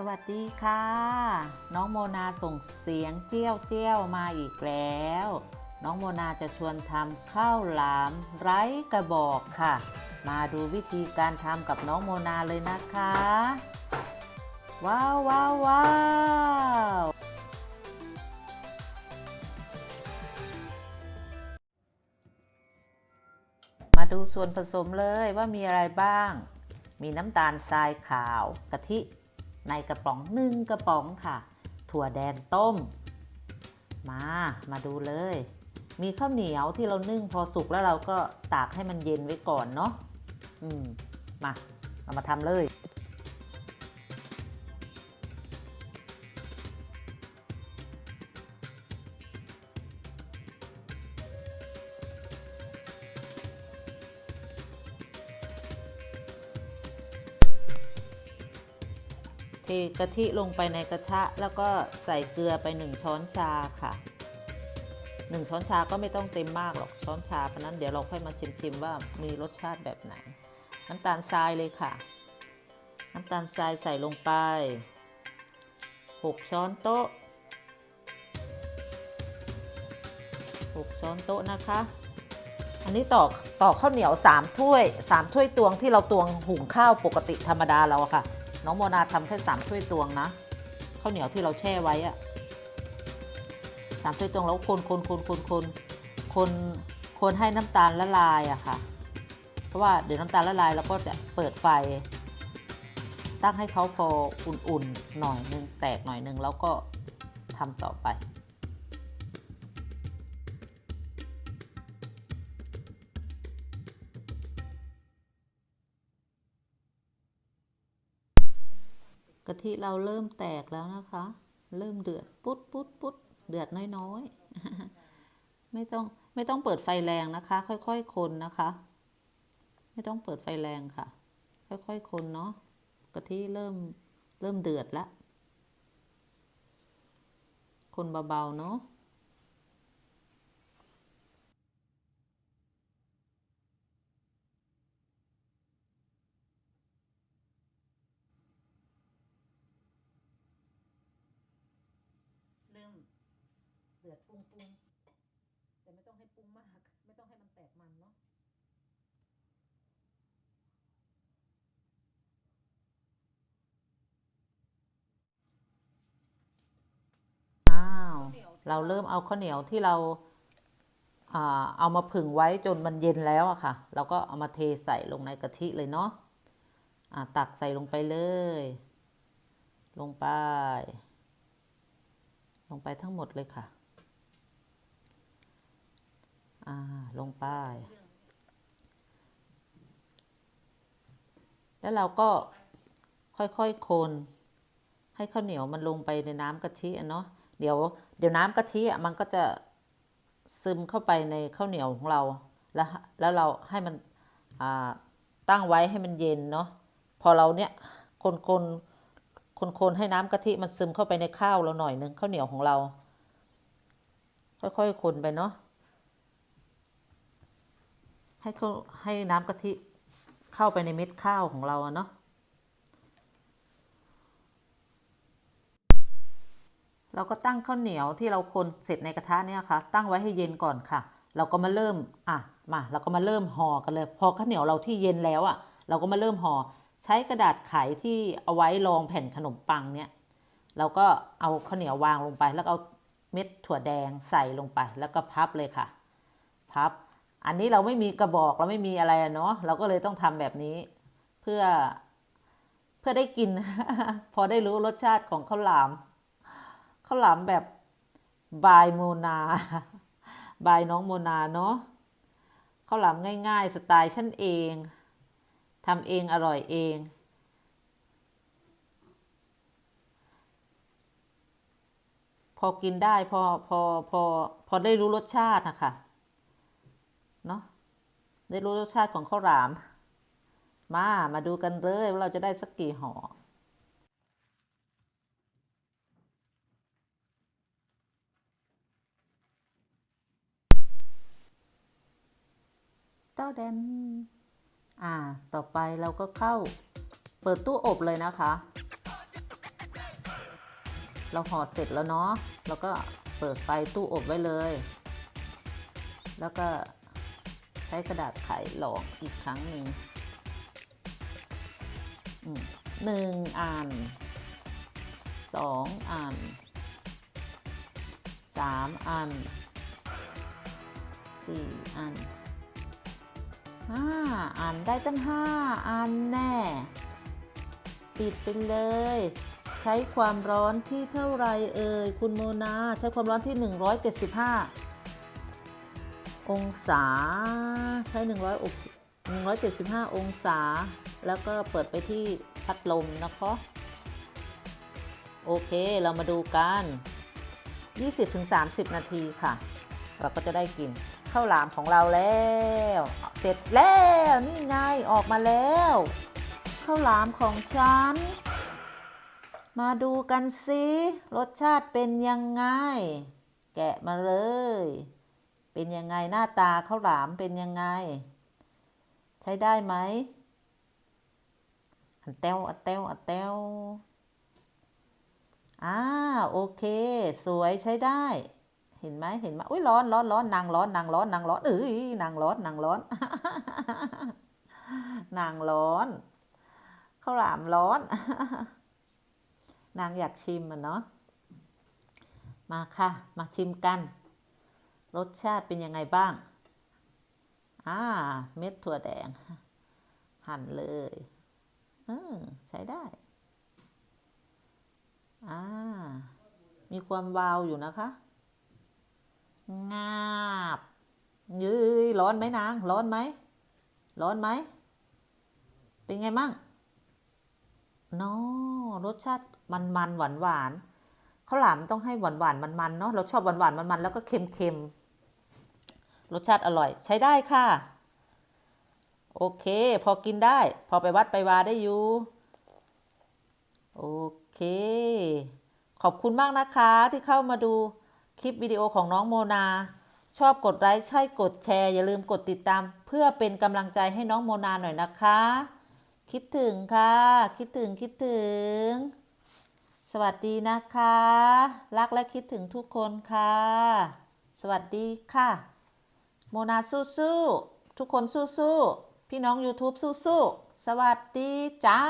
สวัสดีค่ะ น้องโมนาส่งเสียงเจี้ยวเจี้ยวมาอีกแล้ว น้องโมนาจะชวนทำข้าวหลามไร้กระบอกค่ะ มาดูวิธีการทำกับน้องโมนาเลยนะคะ ว้าวว้าวว้าวมาดูส่วนผสมเลยว่ามีอะไรบ้าง มีน้ำตาลทรายขาวกะทิ ในกระป๋องหนึ่งกระป๋องค่ะ ถั่วแดงต้ม มามาดูเลย มีข้าวเหนียวที่เรานึ่งพอสุกแล้วเราก็ตากให้มันเย็นไว้ก่อนเนาะอืมมา เรามาทำเลย เทกะทิลงไปในกระทะ แล้วก็ใส่เกลือไป 1 ช้อนชาค่ะ 1 ช้อนชาก็ไม่ต้องเต็มมากหรอกช้อนชาเพราะนั้นเดี๋ยวเราค่อยมาชิมๆว่ามีรสชาติแบบไหน น้ำตาลทรายเลยค่ะ น้ำตาลทรายใส่ลงไป 6 ช้อนโต๊ะ 6 ช้อนโต๊ะนะคะ อันนี้ต่อต่อข้าวเหนียว 3 ถ้วย 3 ถ้วยตวงที่เราตวงหุงข้าวปกติธรรมดาเราค่ะ น้องโมนาทำแค่สามถ้วยตวงนะข้าวเหนียวที่เราแช่ไว้อะสามถ้วยตวงแล้วคนคนคนคนคนคนคนให้น้ำตาลละลายอะค่ะ เพราะว่าเดี๋ยวน้ำตาลละลายเราก็จะเปิดไฟ ตั้งให้เขาพออุ่นๆหน่อยนึงแตกหน่อยนึงแล้วก็ทำต่อไป กะทิเราเริ่มแตกแล้วนะคะ เริ่มเดือดปุ๊ดปุ๊ดปุ๊ดเดือดน้อยๆ ไม่ต้องไม่ต้องเปิดไฟแรงนะคะ ค่อยๆคนนะคะ ไม่ต้องเปิดไฟแรงค่ะ ค่อยๆคนเนาะกะทิเริ่มเริ่มเดือดละคนเบาๆเนาะ ดือดปุ้งปุ้งแต่ไม่ต้องให้ปรุงมาก ไม่ต้องให้มันแตกมันเนาะอ้าวเราเริ่มเอาข้าวเหนียวที่เราเอามาผึ่งไว้จนมันเย็นแล้วอะค่ะ เราก็เอามาเทใส่ลงในกะทิเลยเนาะอ่าตักใส่ลงไปเลย ลงไป ลงไปทั้งหมดเลยค่ะ อ่า ลงไป แล้วเราก็ค่อยๆคนให้ข้าวเหนียวมันลงไปในน้ำกะทิอะเนาะ เดี๋ยว เดี๋ยวน้ำกะทิอะมันก็จะซึมเข้าไปในข้าวเหนียวของเรา แล้วแล้วเราให้มันอ่าตั้งไว้ให้มันเย็นเนาะ พอเราเนี่ยคนคนคนคนให้น้ำกะทิมันซึมเข้าไปในข้าวเราหน่อยนึงข้าวเหนียวของเรา ค่อยๆคนไปเนาะ ให้เขาให้น้ำกะทิเข้าไปในเม็ดข้าวของเราเนาะเราก็ตั้งข้าวเหนียวที่เราคนเสร็จในกระทะเนี่ยค่ะ ตั้งไว้ให้เย็นก่อนค่ะ เราก็มาเริ่มอะมาเราก็มาเริ่มห่อกันเลย พอข้าวเหนียวเราที่เย็นแล้วอะ เราก็มาเริ่มห่อใช้กระดาษไขที่เอาไว้รองแผ่นขนมปังเนี่ยเราก็เอาข้าวเหนียววางลงไป แล้วเอาเม็ดถั่วแดงใส่ลงไป แล้วก็พับเลยค่ะ พับ อันนี้เราไม่มีกระบอกเราไม่มีอะไรเนาะเราก็เลยต้องทำแบบนี้ เพื่อเพื่อได้กิน พอได้รู้รสชาติของข้าวหลามข้าวหลามแบบบายโมนาบายน้องโมนาเนาะข้าวหลามง่าย ๆ สไตล์ฉันเองทำเองอร่อยเอง พอกินได้พอพอพอพอได้รู้รสชาตินะคะ เนาะได้รู้รสชาติของข้าวหลาม มามาดูกันเลยว่าเราจะได้สักกี่ห่อเต้าแดนอ่า ต่อไปเราก็เข้าเปิดตู้อบเลยนะคะ เราห่อเสร็จแล้วเนาะเราก็เปิดไฟตู้อบไว้เลย แล้วก็ ใช้กระดาษไขหลอกอีกครั้งหนึ่งหนึ่งอันสองอันสามอันสี่อันห้าอันได้ตั้งห้าอันแน่ ปิดไปเลย ใช้ความร้อนที่เท่าไรเอ่ยคุณโมนา ใช้ความร้อนที่ 175 องศาใช้100 175 องศา แล้วก็เปิดไปที่พัดลมนะคะโอเคเรามาดูกัน 20-30 นาทีค่ะ เราก็จะได้กินข้าวหลามของเราแล้ว เสร็จแล้วนี่ไงออกมาแล้วข้าวหลามของฉัน มาดูกันสิรสชาติเป็นยังไง แกะมาเลย เป็นยังไงหน้าตาข้าวหลามเป็นยังไง ใช้ได้ไหมอันเต้วอันเต้วอันเต้วอ่าโอเค สวยใช้ได้ เห็นไหมเห็นไหมอุ้ยร้อนร้อนร้อนนางร้อนนางร้อนนางร้อนเอ้ยนางร้อนนางร้อน นางร้อนข้าวหลามร้อน นางอยากชิมอะเนาะมาค่ะ มาชิมกัน รสชาติเป็นยังไงบ้าง อ่า เม็ดถั่วแดง หั่นเลยเออใช้ได้ อ่า มีความวาวอยู่นะคะ งาบยืยร้อนไหมนาง ร้อนไหม ร้อนไหม เป็นไงมั่งนาะรสชาติมันมันหวานหวานๆข้าวหลามต้องให้หวานหวานมันมันๆเนาะ เราชอบหวานหวานมันมันๆแล้วก็เค็มเค็มๆ รสชาติอร่อย ใช้ได้ค่ะ โอเค พอกินได้ พอไปวัดไปวาได้อยู่ โอเค ขอบคุณมากนะคะที่เข้ามาดูคลิปวิดีโอของน้องโมนา ชอบกดไลค์ใช่กดแชร์ อย่าลืมกดติดตาม เพื่อเป็นกำลังใจให้น้องโมนาหน่อยนะคะ คิดถึงค่ะ คิดถึงคิดถึง สวัสดีนะคะ รักและคิดถึงทุกคนค่ะ สวัสดีค่ะ โมนาสู้สู้ทุกคนสู้สู้พี่น้อง YouTube สู้ๆสวัสดีจ้า